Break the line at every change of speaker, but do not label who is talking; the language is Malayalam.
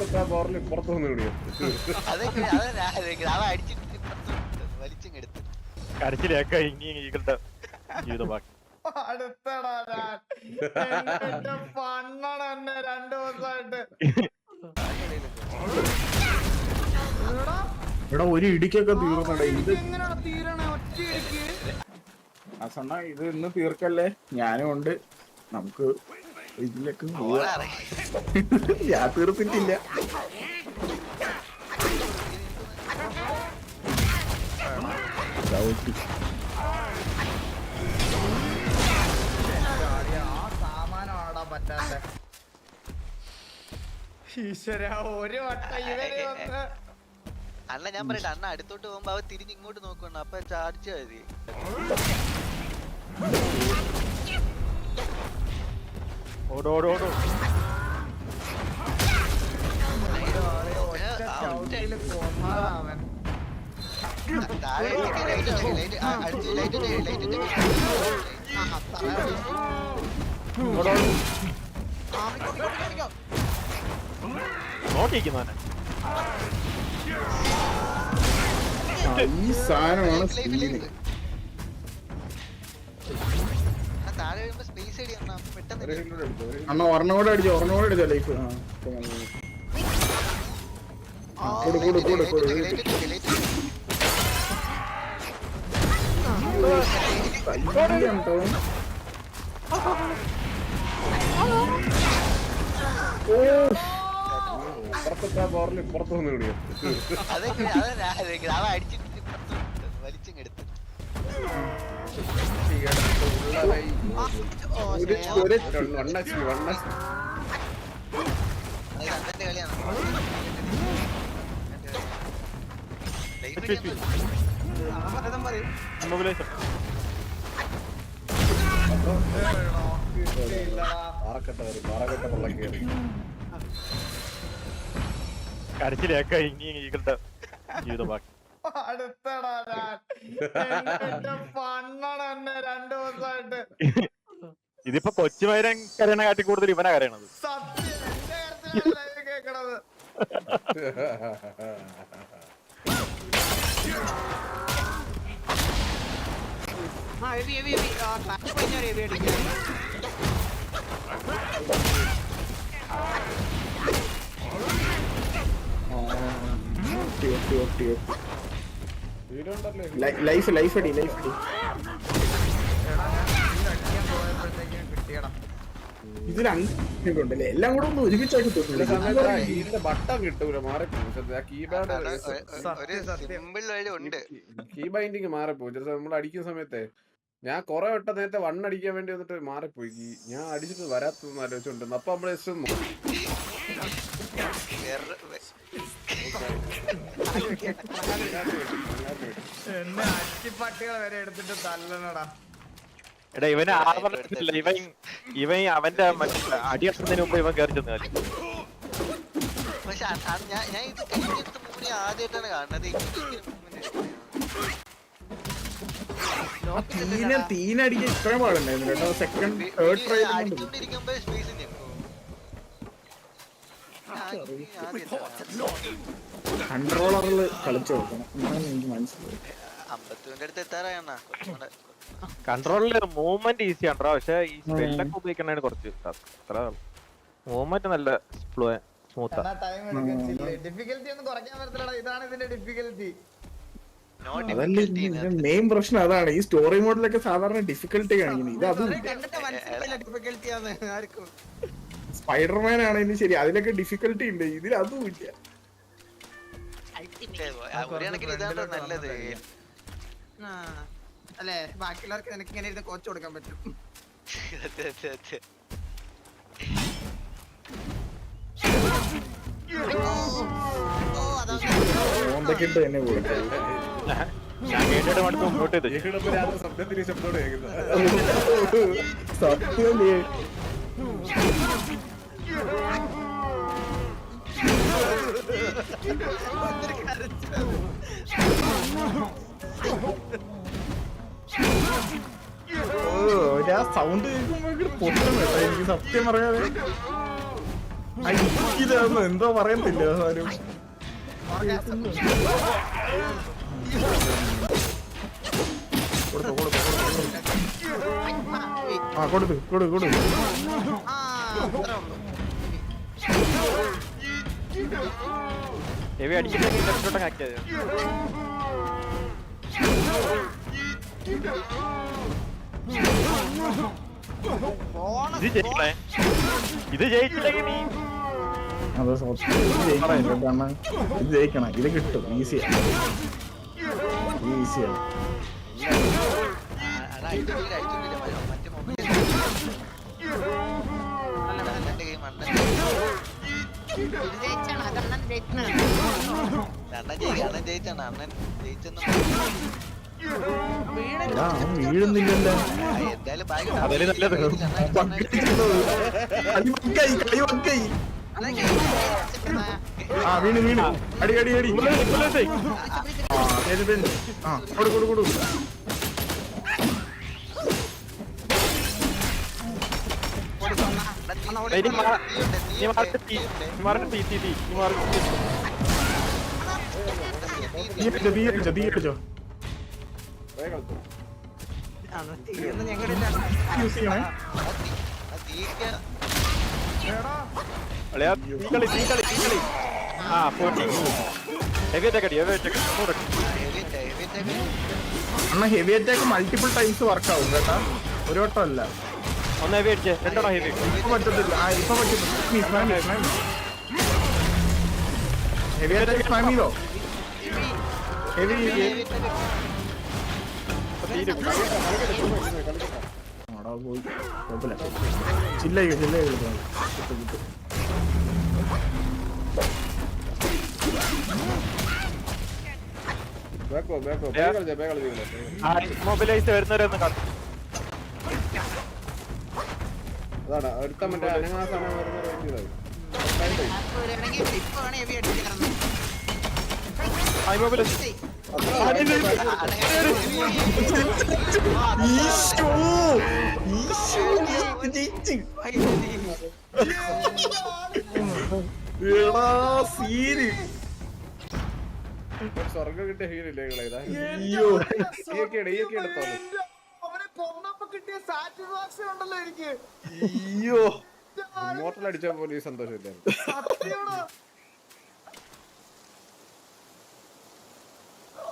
അപ്പുറത്തെ ബോറിൽ ഇപ്പുറത്ത് വന്ന്
കരച്ചിലേക്ക ഇനി ഈകളുടെ ജീവിതം ബാക്കി
അടുത്തടാ ഞാൻ. എന്നിട്ട് പണ്ണണ എന്നെ രണ്ടു ദിവസമായിട്ട് എടാ,
ഇവിടെ ഒരു ഇടിക്കൊക്കെ തീർന്നടേ. ഇത്
തീരണേ?
ആ സണ്ണ ഇത് ഇന്ന് തീർക്കല്ലേ? ഞാനും ഉണ്ട്. നമുക്ക് ഇതിലേക്ക് ഞാൻ തീർത്തിട്ടില്ല ചവിട്ടി.
അണ്ണ ഞാൻ പറയട്ടെ അണ്ണ അടുത്തോട്ട് പോകുമ്പോ അവ തിരിഞ്ഞിങ്ങോട്ട് നോക്കണം അപ്പൊ ചാർജ് മതി. ലൈറ്റ് ലൈറ്റ്
ഓടോ.
ആ, ഈ സാധനമാണ്
അണ്ണ
ഒരെണ്ണം കൂടെ അടിച്ചോ ഒരെണ്ണം കൂടെ അടിച്ചോ ലൈഫ്. കൊടു കൊടു കൊടു കൊടു
അപ്പുറത്തെ ബോറിൽ ഇപ്പുറത്ത് വന്ന്
അതൊക്കെ അതല്ല അവ അടിച്ചിട്ട് വലിച്ചിങ്ങെടുത്ത്
കരച്ചിലേക്ക ഇനി ജീവിതം ബാക്കി
അടുത്തടാ ഞാൻ എന്നിട്ട് പണ്ണണ എന്നെ രണ്ടു ദിവസമായിട്ട്
ഇതിപ്പോ കൊച്ചുമൈരൻ കരയണ കാട്ടി കൂടുതൽ ഇവനാ കരയണത്
സത്യം എന്റെ കാര്യത്തിലാണ്
ഞാൻ ലൈഫ് അടി ലൈഫ്
കിട്ടിയടാ
ഇത് രണ്ടുണ്ടല്ലേ എല്ലാം കൂടെ ഒന്ന് ഒരുമിച്ചാക്കി
ഇതിന്റെ ബട്ടൺ കിട്ടൂല മാറിപ്പോകും കീ ബൈൻഡിങ് മാറിപ്പോകും. ചില നമ്മൾ അടിക്കുന്ന സമയത്തെ ഞാൻ കുറെ വട്ടം നേരത്തെ വൺ അടിക്കാൻ വേണ്ടി വന്നിട്ട് മാറിപ്പോയി. ഞാൻ അടിച്ചിട്ട് വരാത്തൊന്നും ആലോചിച്ചോണ്ടിരുന്നു. അപ്പൊ നമ്മൾ ജസ്റ്റ്
എന്നെ അച്ചിപ്പട്ടികളെ വരെ എടുത്തിട്ട് തല്ലണടാ.
എടാ ഇവന് ആവർത്തിച്ചില്ല ഇവൻ ഇവൻ അവന്റെ മറ്റേ അടിയട്ടുന്നതിന് മുമ്പ് ഇവൻ കയറി ചെന്ന് കളി.
പക്ഷെ ഞാൻ ഞാൻ ഇത് കഴിഞ്ഞെടുത്ത മൂന്ന് ആദ്യമായിട്ടാണ് കാണുന്നത്.
തീന തീനടിക്കാൻ ഇത്രയും പാടുണ്ടായിരുന്നു കേട്ടോ. സെക്കൻഡ് തേർഡ് ട്രൈ
ഞെക്കും
കൺട്രോളറിൽ കളിച്ചു കൊടുക്കണം. എന്നാണ് എനിക്ക് മനസ്സിലായി
അമ്പത്തൂന്റെ അടുത്ത് എത്താറായണ്ണ കുറച്ചുകൂടെ
കൺട്രോളിൽ മൂവ്മെന്റ് ഈസി ആണോ പക്ഷെ ഈ സ്പെല്ലൊക്കെ ഉപയോഗിക്കണേ കുറച്ച് അത്ര മൂവ്മെന്റ് നല്ല സ്മൂത്താ
ഡിഫിക്കൽറ്റി ഒന്നും കുറയ്ക്കാൻ ഇതാണ് ഇതിന്റെ ഡിഫിക്കൽറ്റി
നോ ഡിഫിക്കൽറ്റി
ഇതിന്റെ മെയിൻ പ്രശ്നം അതാണ്. ഈ സ്റ്റോറി മോഡിലൊക്കെ സാധാരണ ഡിഫിക്കൽട്ടി കാണിക്കുന്നത്. ഇത് അതും സ്പൈഡർമാൻ ആണെങ്കിലും ശരി. അതിലൊക്കെ ഡിഫിക്കൽട്ടി ഉണ്ട്. ഇതിൽ അതും ഇല്ല.
ഒരു കണക്കിന് ഇതാണ് നല്ലത്.
അല്ലേ? ബാക്കിയുള്ളവർക്ക് നിനക്ക് ഇങ്ങനെ ഇരുന്ന് കോച്ച് കൊടുക്കാൻ പറ്റും.
അതെ അതെ അതെ
തന്നെ കൊടുക്കും സൗണ്ട് കേൾക്കുമ്പോ പൊട്ടും കേട്ടോ. എനിക്ക് സത്യം പറയാതെ. എന്തോ പറയത്തില്ല ആരും കൊടുത്തു കൊടുത്തോ കൊടുത്തോ ആ
ഹെവി അടിച്ചിട്ട് ലെഫ്റ്റോട്ടങ്ങ് ആക്കിയത് ഇത് ജയിക്കണേ ഇത് ജയിച്ചില്ലെങ്കിൽ നീ
അത് ജയിക്കണം കേട്ടോ അണ്ണാ. ഇത് ജയിക്കണം ഇത് കിട്ടും ഈസിയാണ് ഈസിയാണ്
മറ്റേ
വീഴുന്നില്ലല്ലോ.
അതല്ലേ നല്ലത്.
ആ വീണ് വീണ്. അടി അടി അടി. ആ കൊടു കൊടു കൊടു.
ആ പോട്ടി ഹെവി അറ്റാക്ക് അടി ഹെവി അറ്റാക്ക്.
അണ്ണ heavy attack multiple times work ആവും കേട്ടാ? ഒരു വട്ടം അല്ല
ഒന്ന് ഹെവി അടിച്ചേ രണ്ടെണ്ണം ഹെവി
ഇപ്പൊ പറ്റത്തില്ല ആ ഇപ്പൊ പറ്റും ഹെവി അറ്റാക്ക് സ്പാം ചെയ്തോ ഹെവി പോയി കുഴപ്പമില്ല ചില്ലായി ചില്ലായി കിട്ടും കിട്ടും
ബാക്കോ ബാക്കോ കളിച്ചോ
ആ മൊബൈലൈസ് വരുന്നവരെ ഒന്ന് കാത്തു
അതാണ് മറ്റേ വരുന്ന
എടാ സീന്.
സ്വർഗം കിട്ടിയ ഹീലില്ലേ ഇതാ. ഇട ഈയൊക്കെ എടുത്തോളൂ
കിട്ടിയ സാറ്റിസ്ഫാക്ഷൻ ഉണ്ടല്ലോ എനിക്ക്.
അയ്യോ.
ഇമോട്ടൽ പോലെ പോലും സന്തോഷമില്ലായിരുന്നു.